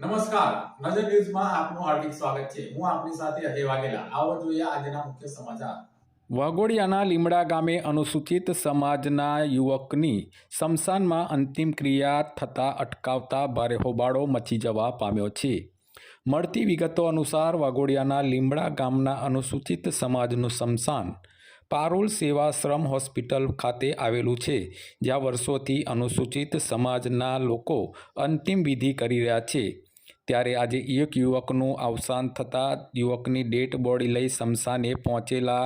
નમસ્કાર. નજર ન્યૂઝમાં આપનું હાર્દિક સ્વાગત છે. હું આપની સાથે અજય વાઘેલા. આવો જોઈએ આજના મુખ્ય સમાચાર. વાઘોડિયાના લીમડા ગામે અનુસૂચિત સમાજના યુવકની શમશાનમાં અંતિમ ક્રિયા થતાં અટકાવતા ભારે હોબાળો મચી જવા પામ્યો છે. મળતી વિગતો અનુસાર વાઘોડિયાના લીમડા ગામના અનુસૂચિત સમાજનું શમશાન પારુલ સેવાશ્રમ હોસ્પિટલ ખાતે આવેલું છે, જ્યાં વર્ષોથી અનુસૂચિત સમાજના લોકો અંતિમ વિધિ કરી રહ્યા છે. ત્યારે આજે એક યુવકનું અવસાન થતાં યુવકની ડેડ બોડી લઈ શમશાને પહોંચેલા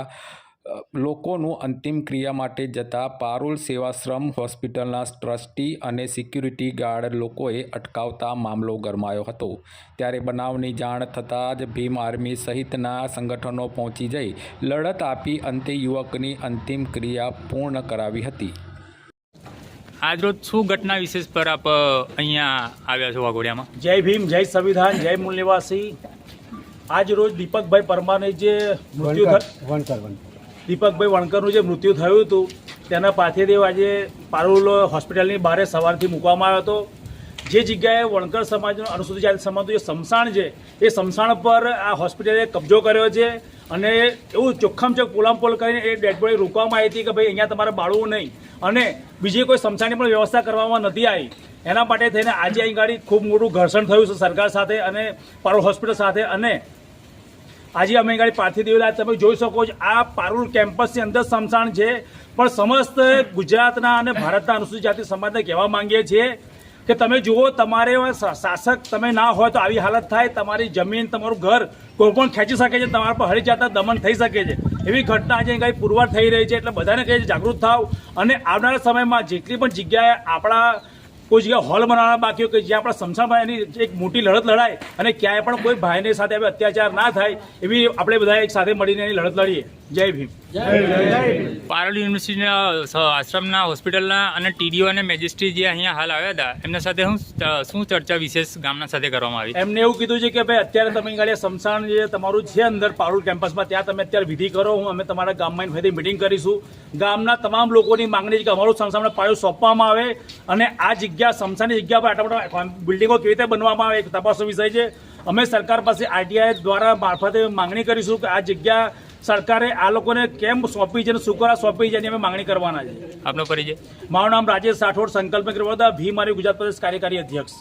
લોકોનું અંતિમ ક્રિયા માટે જતા પારુલ સેવાશ્રમ હોસ્પિટલના ટ્રસ્ટી અને સિક્યુરિટી ગાર્ડ લોકોએ અટકાવતા મામલો ગરમાયો હતો. ત્યારે બનાવની જાણ થતાં જ ભીમ આર્મી સહિતના સંગઠનો પહોંચી જઈ લડત આપી, અંતે યુવકની અંતિમ ક્રિયા પૂર્ણ કરાવી હતી. આજરોજ શું ઘટના વિશેષ પર આપ અહીંયા આવ્યા છો વાઘોડિયામાં? જય ભીમ જય સંવિધાન જય મૂળ નિવાસી આજ રોજ દીપકભાઈ પરમારને જે મૃત્યુ વણકર દીપકભાઈ વણકરનું જે મૃત્યુ થયું હતું તેના પાર્થિવ આજે પારુલ હોસ્પિટલની બહાર સવારથી મૂકવામાં આવ્યો હતો. જે જગ્યાએ વણકર સમાજનો અનુસૂચિત જાતિ સમાજનું જે સમસાણ છે, એ સમસાણ પર આ હોસ્પિટલે કબજો કર્યો છે અને એવું ચોખ્ખમ ચોખ્ખ પોલામપોલ કરીને એ ડેડબોડી રોકવામાં આવી હતી કે ભાઈ અહીંયા તમારે બાળવું નહીં. અને બીજી કોઈ સમસાણની પણ વ્યવસ્થા કરવામાં નથી આવી. એના માટે થઈને આજે અહીં ગાડી ખૂબ મોટું ઘર્ષણ થયું છે સરકાર સાથે અને પારુલ હોસ્પિટલ સાથે. અને આજે અમે ગાડી પાર્થિવ દેવલા. તમે જોઈ શકો છો આ પારુલ કેમ્પસની અંદર સમસાણ છે. પણ સમસ્ત ગુજરાતના અને ભારતના અનુસૂચિત જાતિ સમાજને કહેવા માંગીએ છીએ કે તમે જુઓ, તમારે શાસક તમે ના હોય તો આવી હાલત થાય. તમારી જમીન, તમારું ઘર કોઈ પણ ખેંચી શકે છે, તમારા પર હરી જાતના દમન થઈ શકે છે. એવી ઘટના આજે કંઈ પુરવાર થઈ રહી છે, એટલે બધાને કહે છે, જાગૃત થાવ. અને આવનારા સમયમાં જેટલી પણ જગ્યાએ આપણા કોઈ જગ્યાએ હોલ બનાવવાના બાકી હોય કે જ્યાં આપણા સમસામાં એક મોટી લડત લડાય અને ક્યાંય પણ કોઈ ભાઈને સાથે અત્યાચાર ના થાય એવી આપણે બધા એક સાથે મળીને એની લડત લડીએ. જય ભીમ. પારોલ યુનિવર્સિટીના આશ્રમના હોસ્પિટલના અને ટીડીઓ અને મેજિસ્ટ્રેટ જે અહીંયા હાલ આવ્યા હતા એમના સાથે હું શું ચર્ચા વિશેષ ગામના સાથે કરવામાં આવી? એમને એવું કીધું છે કે ભાઈ અત્યારે તમે ગાડી સમસાણ જે તમારું છે અંદર પારુલ કેમ્પસમાં ત્યાં તમે અત્યારે વિધિ કરો હું અમે તમારા ગામમાં ફરીથી મિટિંગ કરીશું. ગામના તમામ લોકોની માંગણી છે કે અમારું સમસાણ પાયો સોંપવામાં આવે અને આ જગ્યા સમસાની જગ્યા પર આટલા બિલ્ડિંગો કેવી રીતે બનવામાં આવે એક તપાસનો વિષય છે. અમે સરકાર પાસે આરટીઆઈ દ્વારા મારફતે માંગણી કરીશું કે આ જગ્યા સરકારે આ લોકોને કેમ સોંપી છે અને શું કરવા સોંપી છે એની અમે માંગણી કરવાના છે. આપનો પરિચય? મારું નામ રાજેશ રાઠોડ સંકલ્પ વડોદરા ભીમ મારી ગુજરાત પ્રદેશ કાર્યકારી અધ્યક્ષ.